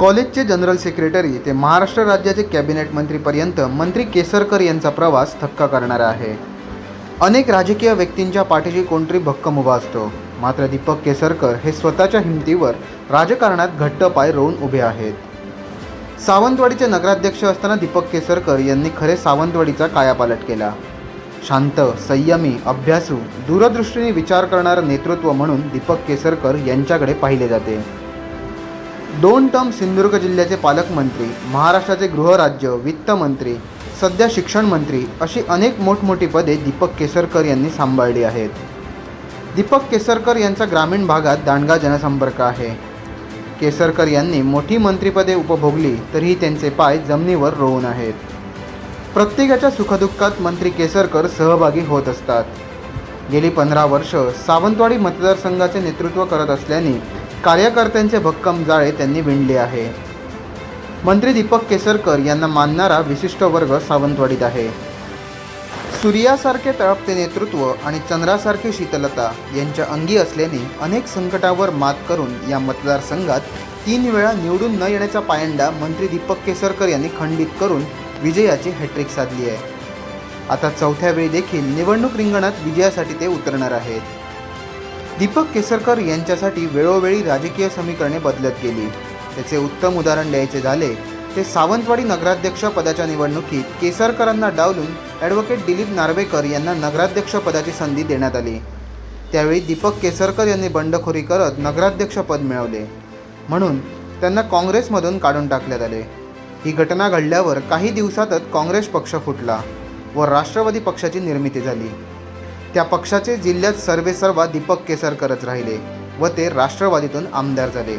कॉलेजचे general secretary ते महाराष्ट्र राज्याचे कॅबिनेट मंत्रीपर्यंत मंत्री केसरकर यांचा प्रवास थक्का करणारा आहे. अनेक राजकीय व्यक्तींच्या पाठीशी कोणतरी भक्कम उभा असतो. मात्र दीपक केसरकर हे स्वतःच्या हिमतीवर राजकारणात घट्ट पाय रोवून उभे आहेत. सावंतवाडीचे नगराध्यक्ष असताना दीपक केसरकर यांनी खरे सावंतवाडीचा कायापालट केला. शांत संयमी अभ्यासू दूरदृष्टीने विचार करणारं नेतृत्व म्हणून दीपक केसरकर यांच्याकडे पाहिले जाते. दोन टर्म सिंधुदुर्ग जिल्ह्याचे पालकमंत्री महाराष्ट्राचे गृहराज्य वित्तमंत्री सध्या शिक्षण मंत्री अशी अनेक मोठमोठी पदे दीपक केसरकर यांनी सांभाळली आहेत. दीपक केसरकर यांचा ग्रामीण भागात दांडगा जनसंपर्क आहे. केसरकर यांनी मोठी मंत्रिपदे उपभोगली तरीही त्यांचे पाय जमिनीवर रोवून आहेत. प्रत्येकाच्या सुखदुःखात मंत्री केसरकर सहभागी होत असतात. गेली पंधरा वर्ष सावंतवाडी मतदारसंघाचे नेतृत्व करत असल्याने कार्यकर्त्यांचे भक्कम जाळे त्यांनी विणले आहे. मंत्री दीपक केसरकर यांना मानणारा विशिष्ट वर्ग सावंतवाडीत आहे. सूर्यासारखे तळपते नेतृत्व आणि चंद्रासारखी शीतलता यांच्या अंगी असल्याने अनेक संकटावर मात करून या मतदारसंघात तीन वेळा निवडून न येण्याचा पायंडा मंत्री दीपक केसरकर यांनी खंडित करून विजयाची हॅट्रिक साधली आहे. आता चौथ्या वेळी देखील निवडणूक रिंगणात विजयासाठी ते उतरणार आहेत. दीपक केसरकर यांच्यासाठी वेळोवेळी राजकीय समीकरणे बदलत गेली. त्याचे उत्तम उदाहरण द्यायचे झाले ते सावंतवाडी नगराध्यक्ष पदाच्या निवडणुकीत केसरकरांना डावलून ॲडव्होकेट दिलीप नार्वेकर यांना नगराध्यक्ष पदाची संधी देण्यात आली. त्यावेळी दीपक केसरकर यांनी बंडखोरी करत नगराध्यक्ष पद मिळवले. म्हणून त्यांना काँग्रेसमधून काढून टाकण्यात आले. ही घटना घडल्यावर काही दिवसातच काँग्रेस पक्ष फुटला व राष्ट्रवादी पक्षाची निर्मिती झाली. त्या पक्षाचे जिल्ह्यात सर्वेसर्वा दीपक केसरकरच राहिले व ते राष्ट्रवादीतून आमदार झाले.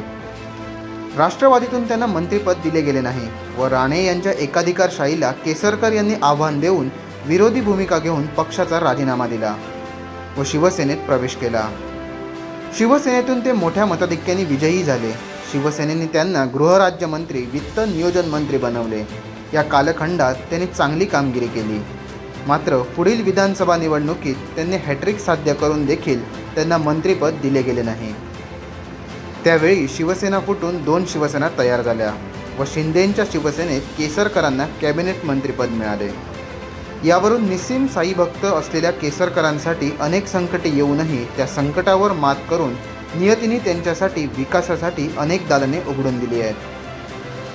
राष्ट्रवादीतून त्यांना मंत्रिपद दिले गेले नाही व राणे यांच्या एकाधिकारशाहीला केसरकर यांनी आव्हान देऊन विरोधी भूमिका घेऊन पक्षाचा राजीनामा दिला व शिवसेनेत प्रवेश केला. शिवसेनेतून ते मोठ्या मताधिक्याने विजयी झाले. शिवसेनेने त्यांना गृहराज्यमंत्री वित्त नियोजन मंत्री बनवले. या कालखंडात त्यांनी चांगली कामगिरी केली. मात्र पुढील विधानसभा निवडणुकीत त्यांनी हॅट्रिक साध्य करून देखील त्यांना मंत्रिपद दिले गेले नाही. त्यावेळी शिवसेना फुटून दोन शिवसेना तयार झाल्या व शिंदेंच्या शिवसेनेत केसरकरांना कॅबिनेट मंत्रिपद मिळाले. यावरून निस्सीम साईभक्त असलेल्या केसरकरांसाठी अनेक संकटे येऊनही त्या संकटावर मात करून नियतीने त्यांच्यासाठी विकासासाठी अनेक दालने उघडून दिली आहेत.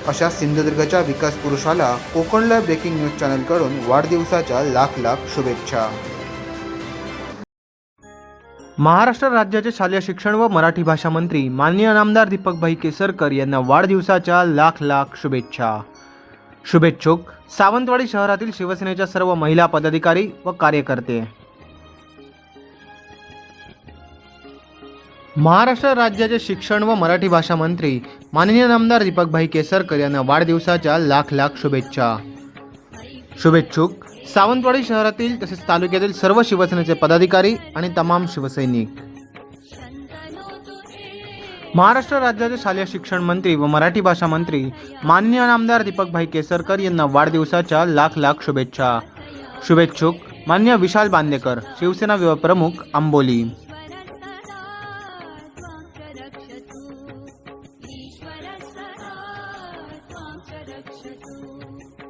अशा सिंधुदुर्गच्या विकास पुरुषाला कोकणला ब्रेकिंग न्यूज चॅनलकडून वाढदिवसाच्या लाख लाख शुभेच्छा. महाराष्ट्र राज्याचे शालेय शिक्षण व मराठी भाषा मंत्री माननीय नामदार दीपकभाई केसरकर यांना वाढदिवसाच्या लाख लाख शुभेच्छा. शुभेच्छुक सावंतवाडी शहरातील शिवसेनेच्या सर्व महिला पदाधिकारी व कार्यकर्ते. महाराष्ट्र राज्याचे शिक्षण व मराठी भाषा मंत्री माननीय नामदार दीपकभाई केसरकर यांना वाढदिवसाच्या लाख लाख शुभेच्छा. शुभेच्छुक सावंतवाडी शहरातील तसेच तालुक्यातील सर्व शिवसेनेचे पदाधिकारी आणि तमाम शिवसैनिक. महाराष्ट्र राज्याचे शालेय शिक्षण मंत्री व मराठी भाषा मंत्री माननीय नामदार दीपकभाई केसरकर यांना वाढदिवसाच्या लाख लाख शुभेच्छा. शुभेच्छुक मान्य विशाल बांदेकर शिवसेना विभाग प्रमुख आंबोली. what you do.